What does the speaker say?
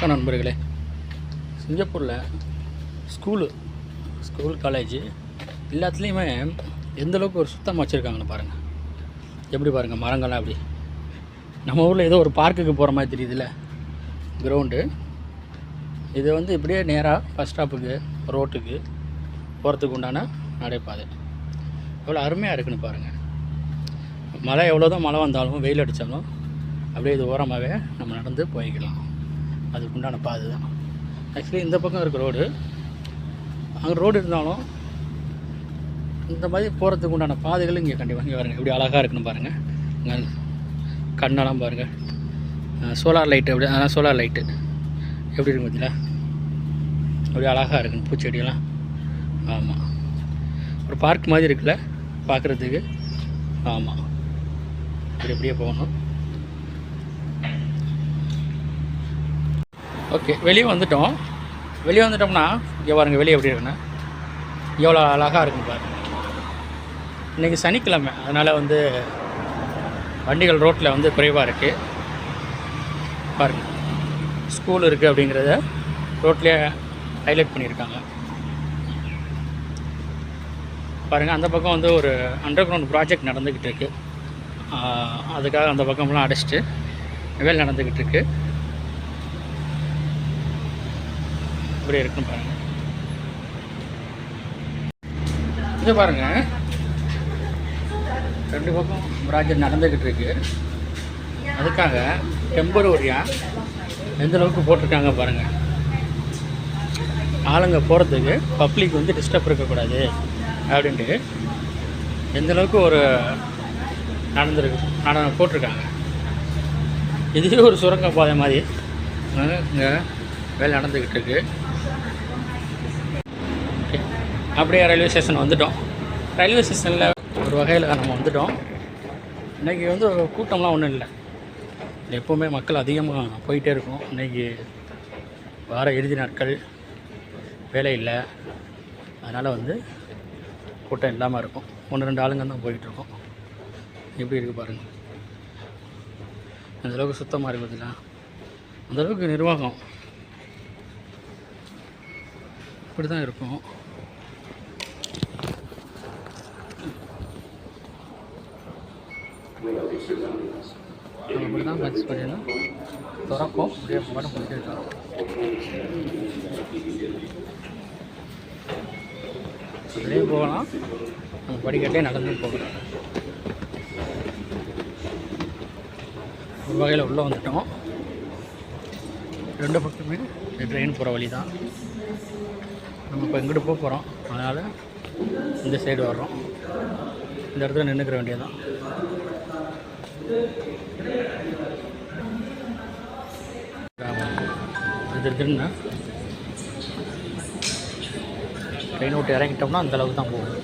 வணக்கம் நண்பர்களே. சிங்கப்பூரில் ஸ்கூலு ஸ்கூல் காலேஜ் எல்லாத்துலேயுமே எந்தளவுக்கு ஒரு சுத்தமாக வச்சுருக்காங்கன்னு பாருங்கள் எப்படி பாருங்கள் மரங்கள்லாம் அப்படி நம்ம ஊரில் ஏதோ ஒரு பார்க்குக்கு போகிற மாதிரி தெரியுதுல்ல கிரவுண்டு இது வந்து இப்படியே நேராக பஸ் ஸ்டாப்புக்கு ரோட்டுக்கு போகிறதுக்கு உண்டான நடைபாதை. எவ்வளோ அருமையாக இருக்குன்னு பாருங்கள் மழை எவ்வளோ தான் மழை வந்தாலும் வெயில் அடித்தாலும் அப்படியே இது ஓரமாகவே நம்ம நடந்து போய்க்கலாம். அதுக்கு உண்டான பாதை தான். ஆக்சுவலி இந்த பக்கம் இருக்க ரோடு அங்கே ரோடு இருந்தாலும் இந்த மாதிரி போகிறதுக்கு உண்டான பாதைகள் இங்கே கண்டிப்பாக இங்கே பாருங்கள் எப்படி அழகாக இருக்குன்னு பாருங்கள் இங்கே கண்ணெல்லாம் பாருங்கள் சோலார் லைட்டு எப்படி அதான் சோலார் லைட்டு எப்படி இருக்கு பார்த்தீங்களா அப்படியே அழகாக இருக்குன்னு பூச்செடியெல்லாம். ஆமாம் ஒரு பார்க் மாதிரி இருக்குல்ல பார்க்குறதுக்கு ஆமாம் இப்படி இப்படியே போகணும். ஓகே வெளியே வந்துட்டோம். வெளியே வந்துட்டோம்னா இங்கே பாருங்கள் வெளியே எப்படி இருக்குன்னு. எவ்வளோ அழகாக இருக்கும் பாருங்கள் இன்றைக்கி சனிக்கிழமை அதனால் வந்து வண்டிகள் ரோட்டில் வந்து குறைவாக இருக்குது பாருங்க ஸ்கூல் இருக்குது அப்படிங்கிறத ரோட்லேயே ஹைலைட் பண்ணியிருக்காங்க. பாருங்கள் அந்த பக்கம் வந்து ஒரு அண்டர் கிரவுண்ட் ப்ராஜெக்ட் நடந்துக்கிட்டு இருக்குது அதுக்காக அந்த பக்கம்லாம் அடைச்சிட்டு வேலை நடந்துக்கிட்டு இருக்குது இப்படி இருக்குன்னு பாருங்கள் இதை பாருங்கள் ரெண்டு பக்கம் ராஜர் நடந்துக்கிட்டு இருக்கு. அதுக்காக டெம்பரவரியாக எந்த அளவுக்கு போட்டிருக்காங்க பாருங்கள் ஆளுங்க போகிறதுக்கு பப்ளிக் வந்து டிஸ்டர்ப் இருக்கக்கூடாது அப்படின்ட்டு எந்த அளவுக்கு ஒரு நடந்துருக்கு நட போட்டிருக்காங்க. இதுவே ஒரு சுரங்க பாதை மாதிரி இங்கே வேலை நடந்துக்கிட்டு இருக்கு. அப்படியே ரயில்வே ஸ்டேஷன் வந்துட்டோம். ரயில்வே ஸ்டேஷனில் ஒரு வகையில் நம்ம வந்துட்டோம். இன்றைக்கி வந்து கூட்டம்லாம் ஒன்றும் இல்லை. எப்போவுமே மக்கள் அதிகமாக போயிட்டே இருக்கும். இன்றைக்கி வார இறுதி நாட்கள். வேலை இல்லை. அதனால் வந்து கூட்டம் இல்லாமல் இருக்கும். ஒன்று ரெண்டு ஆளுங்க தான் போயிட்டுருக்கோம் எப்படி இருக்குது பாருங்கள் அந்தளவுக்கு சுத்தமாக இருக்குதுங்களா அந்தளவுக்கு நிர்வாகம். இப்படி தான் இருக்கும். அப்படி தான் பஸ் பண்ணிடலாம் திறப்போம் அப்படியே மட்டும் போயிட்டே அப்படியே போகலாம் நம்ம படிக்கட்டே நடந்து போகலாம் ஒரு வகையில் உள்ளே வந்துட்டோம் ரெண்டு பக்கமே ட்ரெயின் போகிற வழி தான் நம்ம இப்போ எங்கிட்டு போக போகிறோம் அதனால் இந்த சைடு வர்றோம் இந்த இடத்துல நின்றுக்கிற வேண்டியதான் இது திருன்னா ட்ரெயின் விட்டு இறங்கிட்டோம்னா அந்த அளவுக்கு தான் போகும்.